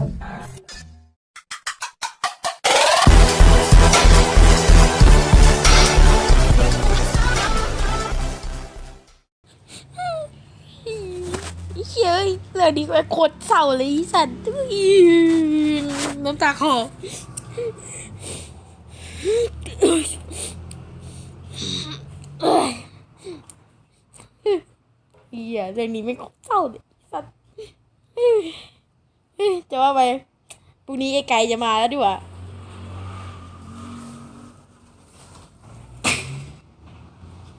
เฮ้ยเรื่องนี้ก็โคตรเศร้าเลยสันอุ้ยน้ำตาคลอเฮียเรื่องนี้ไม่เศร้าเลยอีสัน จะว่าไปพรุ่งนี้ไอ้ไก่จะมาแล้วดีกว่า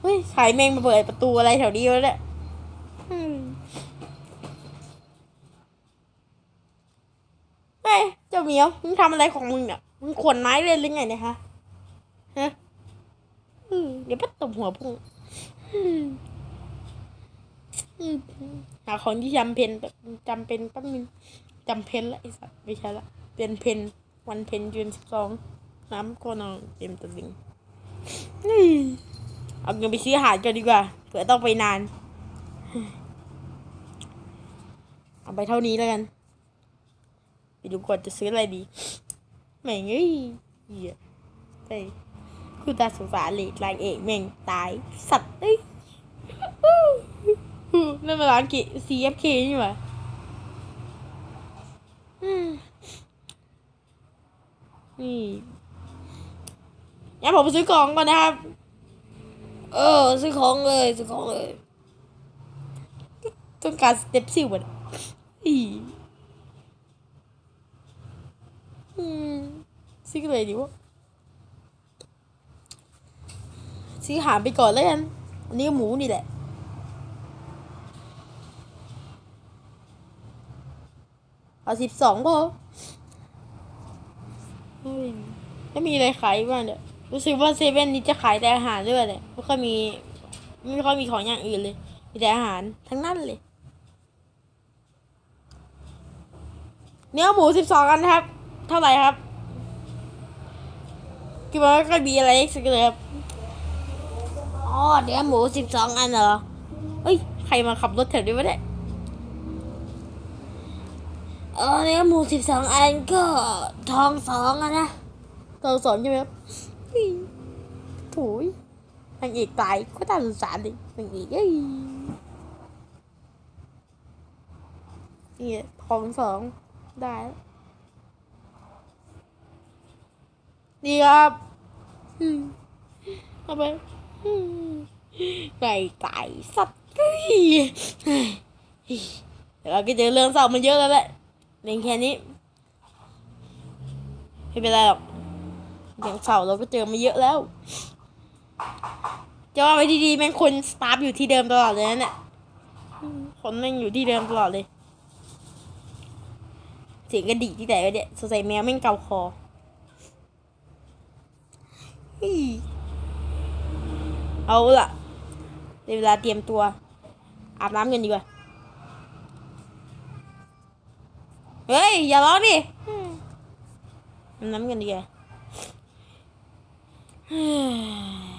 เฮ้ยขายแมงมาเปิดประตูอะไรแถวนี้วเนี่ยอืมเฮ้ยเจ้าเหมียวมึงทำอะไรของมึงเนี่ยมึงขวนไม้เล่นหรือไงเนี่ยฮะฮะเดี๋ยวพัดตบหัวพุ่งหาของที่จำเป็นแบบจำเป็นแป๊บนึง จำเป็นละไอ้สัตว์ไม่ใช่ละเป็นเพนวันเพนเดืนสิบสองน้ำก็นองเต็มตะลิงเอาเงินไปซื้ออาหารกันดีกว่าเผื่อต้องไปนาน เอาไปเท่านี้แล้วกันไปดูก่อนจะซื้ออะไรดีแม่งเอ้ยเหี้ยใช่คือตาสงสารเลยลายเอกแม่งตายสัตว์เอ้ยนั่นมาร้านกิ CFK นี่หว่า นี่งั้นผมไปซื้อของก่อนนะครับ เออ ซื้อของเลย ซื้อของเลย ต้องการสเต็ปซิลมันอีอืมซื้ออะไรดีวะซื้อหารไปก่อนแล้วกันอันนี้หมูนี่แหละ เอาสิบสองพอเฮ้ยแล้วมีอะไรขายบ้างเนี่ยรู้สึกว่าเซเว่นนี้จะขายแต่อาหารด้วยเลยไม่ค่อยมีไม่ค่อยมีของอย่างอื่นเลยมีแต่อาหารทั้งนั้นเลย เนื้อหมูสิบสองอันครับ เท่าไหร่ครับคิดว่าก็มีอะไรสักเลยครับอ๋อเนื้อหมูสิบสองอันเหรอเอ้ยใครมาขับรถแถวนี้วะเนี่ย เออเนื้อหมูสิบสองอันก็ทองสองอะนะทองสองใช่ไหมครับถุยนางเอกตายก็น่าสงสารดินางเอกเอ้ยนี่ทองสองได้ดีครับเอาไปไก่ไก่สัตว์เฮ้ยเดี๋ยวเราก็เจอเรื่องเศร้ามันเยอะแล้วแหละ เรื่องแค่นี้ไม่เป็นไรหรอกเรื่องเศร้าเราก็เจอมาเยอะแล้วจะว่าไปดีๆแม่งคนสตาฟอยู่ที่เดิมตลอดเลยนะเนี่ยอืมคนแม่งอยู่ที่เดิมตลอดเลยเสียงกระดิกที่ไหนวะเนี่ยสงสัยแมวแม่งเกาคอเอาล่ะเวลาเตรียมตัวอาบน้ำกันดีกว่า เฮ้ย อย่าร้องดิอืมอาบน้ำกันดีกว่าเฮ้ย